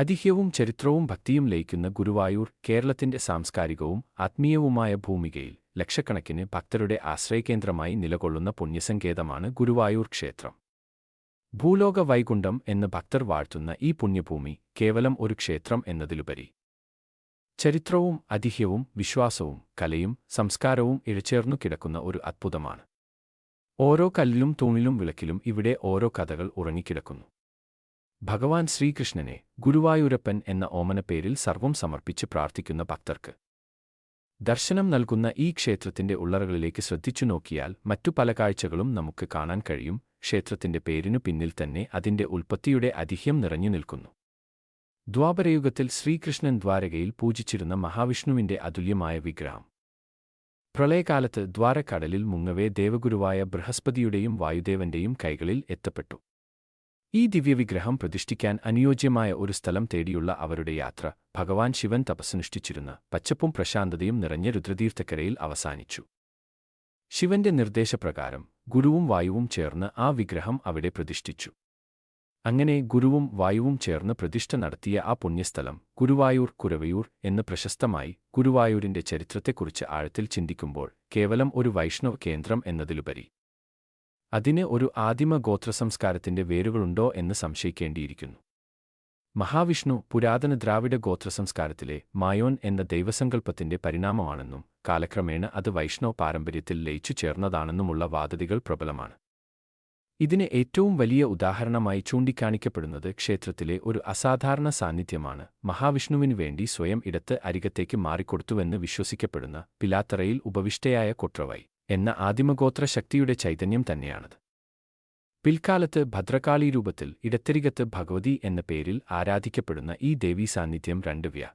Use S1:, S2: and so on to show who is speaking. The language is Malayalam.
S1: ഐതിഹ്യവും ചരിത്രവും ഭക്തിയും ലയിക്കുന്ന ഗുരുവായൂർ കേരളത്തിന്റെ സാംസ്കാരികവും ആത്മീയവുമായ ഭൂമികയിൽ ലക്ഷക്കണക്കിന് ഭക്തരുടെ ആശ്രയകേന്ദ്രമായി നിലകൊള്ളുന്ന പുണ്യസങ്കേതമാണ് ഗുരുവായൂർ ക്ഷേത്രം. ഭൂലോക വൈകുണ്ഠം എന്ന് ഭക്തർ വാഴ്ത്തുന്ന ഈ പുണ്യഭൂമി കേവലം ഒരു ക്ഷേത്രം എന്നതിലുപരി. ചരിത്രവും അതിഹ്യവും വിശ്വാസവും കലയും സംസ്കാരവും ഇഴചേർന്നു കിടക്കുന്ന ഒരു അത്ഭുതമാണ്. ഓരോ കല്ലിലും തൂണിലും വിളക്കിലും ഇവിടെ ഓരോ കഥകൾ ഉറങ്ങിക്കിടക്കുന്നു. ഭഗവാൻ ശ്രീകൃഷ്ണനെ ഗുരുവായൂരപ്പൻ എന്ന ഓമനപ്പേരിൽ സർവം സമർപ്പിച്ച് പ്രാർത്ഥിക്കുന്ന ഭക്തർക്ക്. ദർശനം നൽകുന്ന ഈ ക്ഷേത്രത്തിന്റെ ഉള്ളറകളിലേക്ക് ശ്രദ്ധിച്ചു നോക്കിയാൽ മറ്റു പല കാഴ്ചകളും നമുക്ക് കാണാൻ കഴിയും. ക്ഷേത്രത്തിന്റെ പേരിനു പിന്നിൽ തന്നെ അതിന്റെ ഉൽപ്പത്തിയുടെ അതിഹ്യം നിറഞ്ഞു നിൽക്കുന്നു. ദ്വാപരയുഗത്തിൽ ശ്രീകൃഷ്ണൻ ദ്വാരകയിൽ പൂജിച്ചിരുന്ന മഹാവിഷ്ണുവിന്റെ അതുല്യമായ വിഗ്രഹം. പ്രളയകാലത്ത് ദ്വാരക്കടലിൽ മുങ്ങവേ ദേവഗുരുവായ ബൃഹസ്പതിയുടെയും വായുദേവന്റെയും കൈകളിൽ എത്തപ്പെട്ടു. ഈ ദിവ്യവിഗ്രഹം പ്രതിഷ്ഠിക്കാൻ അനുയോജ്യമായ ഒരു സ്ഥലം തേടിയുള്ള അവരുടെ യാത്ര ഭഗവാൻ ശിവൻ തപസ്സനുഷ്ഠിച്ചിരുന്ന പച്ചപ്പും പ്രശാന്തതയും നിറഞ്ഞ രുദ്രതീർത്ഥക്കരയിൽ അവസാനിച്ചു. ശിവന്റെ നിർദ്ദേശപ്രകാരം ഗുരുവും വായുവും ചേർന്ന് ആ വിഗ്രഹം അവിടെ പ്രതിഷ്ഠിച്ചു. അങ്ങനെ ഗുരുവും വായുവും ചേർന്ന് പ്രതിഷ്ഠ നടത്തിയ ആ പുണ്യസ്ഥലം ഗുരുവായൂർ കുരവയൂർ എന്ന് പ്രശസ്തമായി ഗുരുവായൂരിന്റെ ചരിത്രത്തെക്കുറിച്ച് ആഴത്തിൽ ചിന്തിക്കുമ്പോൾ കേവലം ഒരു വൈഷ്ണവ കേന്ദ്രം എന്നതിലുപരി അതിന് ഒരു ആദിമ ഗോത്രസംസ്കാരത്തിന്റെ വേരുകളുണ്ടോ എന്ന് സംശയിക്കേണ്ടിയിരിക്കുന്നു. മഹാവിഷ്ണു പുരാതന ദ്രാവിഡ ഗോത്രസംസ്കാരത്തിലെ മായോൻ എന്ന ദൈവസങ്കല്പത്തിന്റെ പരിണാമമാണെന്നും കാലക്രമേണ അത് വൈഷ്ണവ പാരമ്പര്യത്തിൽ ലയിച്ചു ചേർന്നതാണെന്നുമുള്ള വാദതികൾ പ്രബലമാണ്. ഇതിന് ഏറ്റവും വലിയ ഉദാഹരണമായി ചൂണ്ടിക്കാണിക്കപ്പെടുന്നത് ക്ഷേത്രത്തിലെ ഒരു അസാധാരണ സാന്നിധ്യമാണ്. മഹാവിഷ്ണുവിനു വേണ്ടി സ്വയം ഇടത്ത് അരികത്തേക്ക് മാറിക്കൊടുത്തുവെന്ന് വിശ്വസിക്കപ്പെടുന്ന പിലാത്തറയിൽ ഉപവിഷ്ടയായ കൊട്രവൈ. എന്ന ആദിമഗോത്ര ശക്തിയുടെ ചൈതന്യം തന്നെയാണത്. പിൽക്കാലത്ത് ഭദ്രകാളി രൂപത്തിൽ ഇടത്തരികത്ത് ഭഗവതി എന്ന പേരിൽ ആരാധിക്കപ്പെടുന്ന ഈ ദേവീ സാന്നിധ്യം രണ്ട് വ്യ